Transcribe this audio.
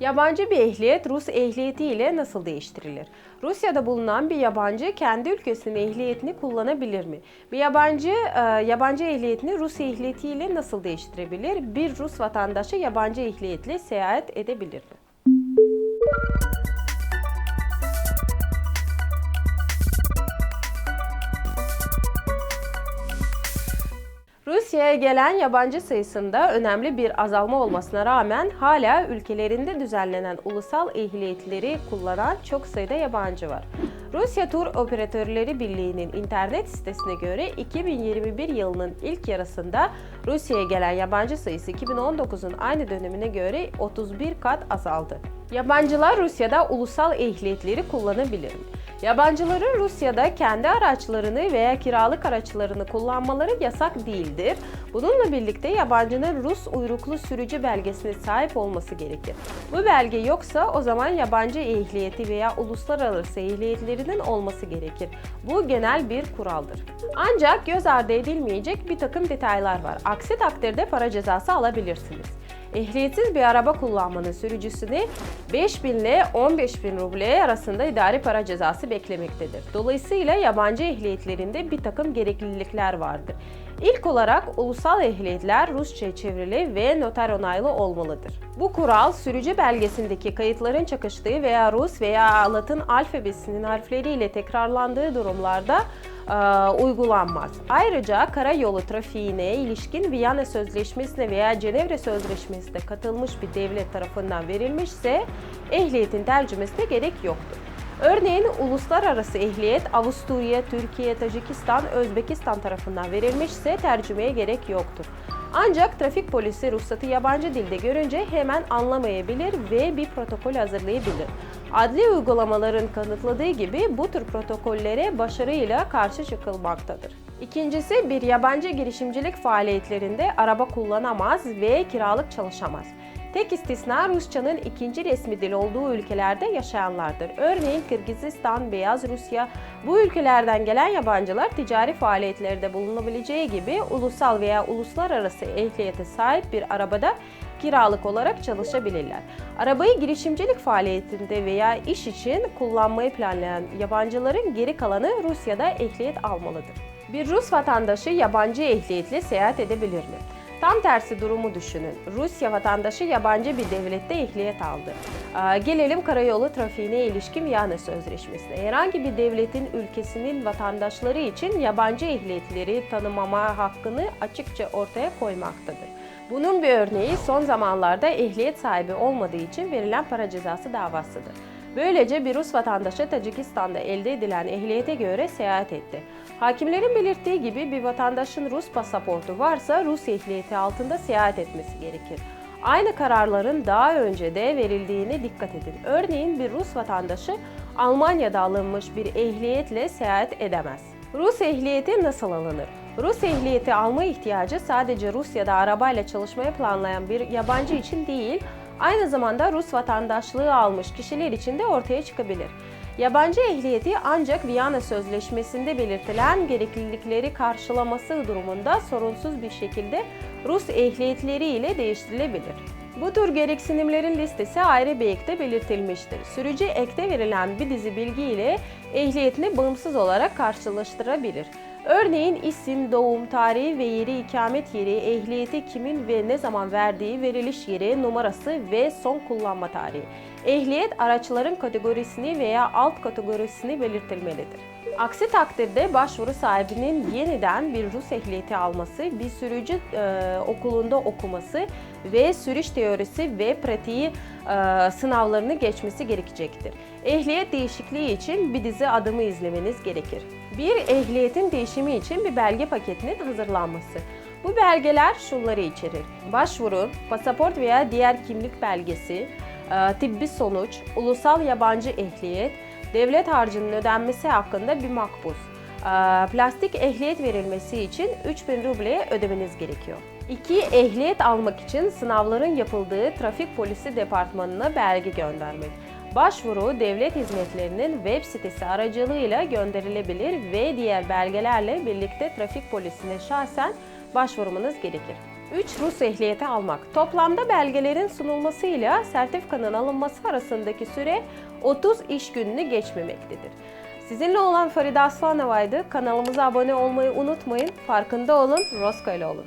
Yabancı bir ehliyet Rus ehliyeti ile nasıl değiştirilir? Rusya'da bulunan bir yabancı kendi ülkesinin ehliyetini kullanabilir mi? Bir yabancı e, yabancı ehliyetini Rus ehliyeti ile nasıl değiştirebilir? Bir Rus vatandaşı yabancı ehliyetle seyahat edebilir mi? Rusya'ya gelen yabancı sayısında önemli bir azalma olmasına rağmen hala ülkelerinde düzenlenen ulusal ehliyetleri kullanan çok sayıda yabancı var. Rusya Tur Operatörleri Birliği'nin internet sitesine göre 2021 yılının ilk yarısında Rusya'ya gelen yabancı sayısı 2019'un aynı dönemine göre 31 kat azaldı. Yabancılar Rusya'da ulusal ehliyetleri kullanabilir? Yabancıların Rusya'da kendi araçlarını veya kiralık araçlarını kullanmaları yasak değildir. Bununla birlikte yabancının Rus uyruklu sürücü belgesine sahip olması gerekir. Bu belge yoksa o zaman yabancı ehliyeti veya uluslararası ehliyetlerinin olması gerekir. Bu genel bir kuraldır. Ancak göz ardı edilmeyecek bir takım detaylar var. Aksi takdirde para cezası alabilirsiniz. Ehliyetsiz bir araba kullanmanın sürücüsünü 5 bin ile 15 bin ruble arasında idari para cezası beklemektedir. Dolayısıyla yabancı ehliyetlerinde bir takım gereklilikler vardır. İlk olarak ulusal ehliyetler Rusça'ya çevrili ve noter onaylı olmalıdır. Bu kural sürücü belgesindeki kayıtların çakıştığı veya Rus veya Latin alfabesinin harfleriyle tekrarlandığı durumlarda uygulanmaz. Ayrıca karayolu trafiğine ilişkin Viyana Sözleşmesi'ne veya Cenevre Sözleşmesi'ne katılmış bir devlet tarafından verilmişse ehliyetin tercümesine gerek yoktur. Örneğin uluslararası ehliyet Avusturya, Türkiye, Tacikistan, Özbekistan tarafından verilmişse tercümeye gerek yoktur. Ancak trafik polisi ruhsatı yabancı dilde görünce hemen anlamayabilir ve bir protokol hazırlayabilir. Adli uygulamaların kanıtladığı gibi bu tür protokollere başarıyla karşı çıkılmaktadır. İkincisi bir yabancı girişimcilik faaliyetlerinde araba kullanamaz ve kiralık çalışamaz. Tek istisna Rusçanın ikinci resmi dil olduğu ülkelerde yaşayanlardır. Örneğin Kırgızistan, Beyaz Rusya, bu ülkelerden gelen yabancılar ticari faaliyetlerde bulunabileceği gibi ulusal veya uluslararası ehliyete sahip bir arabada kiralık olarak çalışabilirler. Arabayı girişimcilik faaliyetinde veya iş için kullanmayı planlayan yabancıların geri kalanı Rusya'da ehliyet almalıdır. Bir Rus vatandaşı yabancı ehliyetle seyahat edebilir mi? Tam tersi durumu düşünün. Rusya vatandaşı yabancı bir devlette ehliyet aldı. Gelelim karayolu trafiğine ilişkin Viyana Sözleşmesi'ne. Herhangi bir devletin ülkesinin vatandaşları için yabancı ehliyetleri tanımama hakkını açıkça ortaya koymaktadır. Bunun bir örneği son zamanlarda ehliyet sahibi olmadığı için verilen para cezası davasıdır. Böylece bir Rus vatandaşı Tacikistan'da elde edilen ehliyete göre seyahat etti. Hakimlerin belirttiği gibi bir vatandaşın Rus pasaportu varsa Rus ehliyeti altında seyahat etmesi gerekir. Aynı kararların daha önce de verildiğine dikkat edin. Örneğin bir Rus vatandaşı Almanya'da alınmış bir ehliyetle seyahat edemez. Rus ehliyeti nasıl alınır? Rus ehliyeti alma ihtiyacı sadece Rusya'da arabayla çalışmayı planlayan bir yabancı için değil, aynı zamanda Rus vatandaşlığı almış kişiler için de ortaya çıkabilir. Yabancı ehliyeti ancak Viyana Sözleşmesi'nde belirtilen gereklilikleri karşılaması durumunda sorunsuz bir şekilde Rus ehliyetleri ile değiştirilebilir. Bu tür gereksinimlerin listesi ayrı bir ekte belirtilmiştir. Sürücü ekte verilen bir dizi bilgi ile ehliyetini bağımsız olarak karşılaştırabilir. Örneğin isim, doğum tarihi ve yeri ikamet yeri, ehliyeti kimin ve ne zaman verdiği, veriliş yeri, numarası ve son kullanma tarihi. Ehliyet araçların kategorisini veya alt kategorisini belirtilmelidir. Aksi takdirde başvuru sahibinin yeniden bir Rus ehliyeti alması, bir sürücü e, okulunda okuması ve sürüş teorisi ve pratiği e, sınavlarını geçmesi gerekecektir. Ehliyet değişikliği için bir dizi adımı izlemeniz gerekir. Bir ehliyetin değişimi için bir belge paketinin hazırlanması. Bu belgeler şunları içerir. Başvuru, pasaport veya diğer kimlik belgesi, e, tıbbi sonuç, ulusal yabancı ehliyet, devlet harcının ödenmesi hakkında bir makbuz. E, plastik ehliyet verilmesi için 3000 rubleye ödemeniz gerekiyor. İki, ehliyet almak için sınavların yapıldığı trafik polisi departmanına belge göndermek. Başvuru devlet hizmetlerinin web sitesi aracılığıyla gönderilebilir ve diğer belgelerle birlikte trafik polisine şahsen başvurmanız gerekir. 3 Rus ehliyeti almak. Toplamda belgelerin sunulmasıyla sertifikanın alınması arasındaki süre 30 iş gününü geçmemektedir. Sizinle olan Faride Aslanava'ydı. Kanalımıza abone olmayı unutmayın. Farkında olun, Roska ile olun.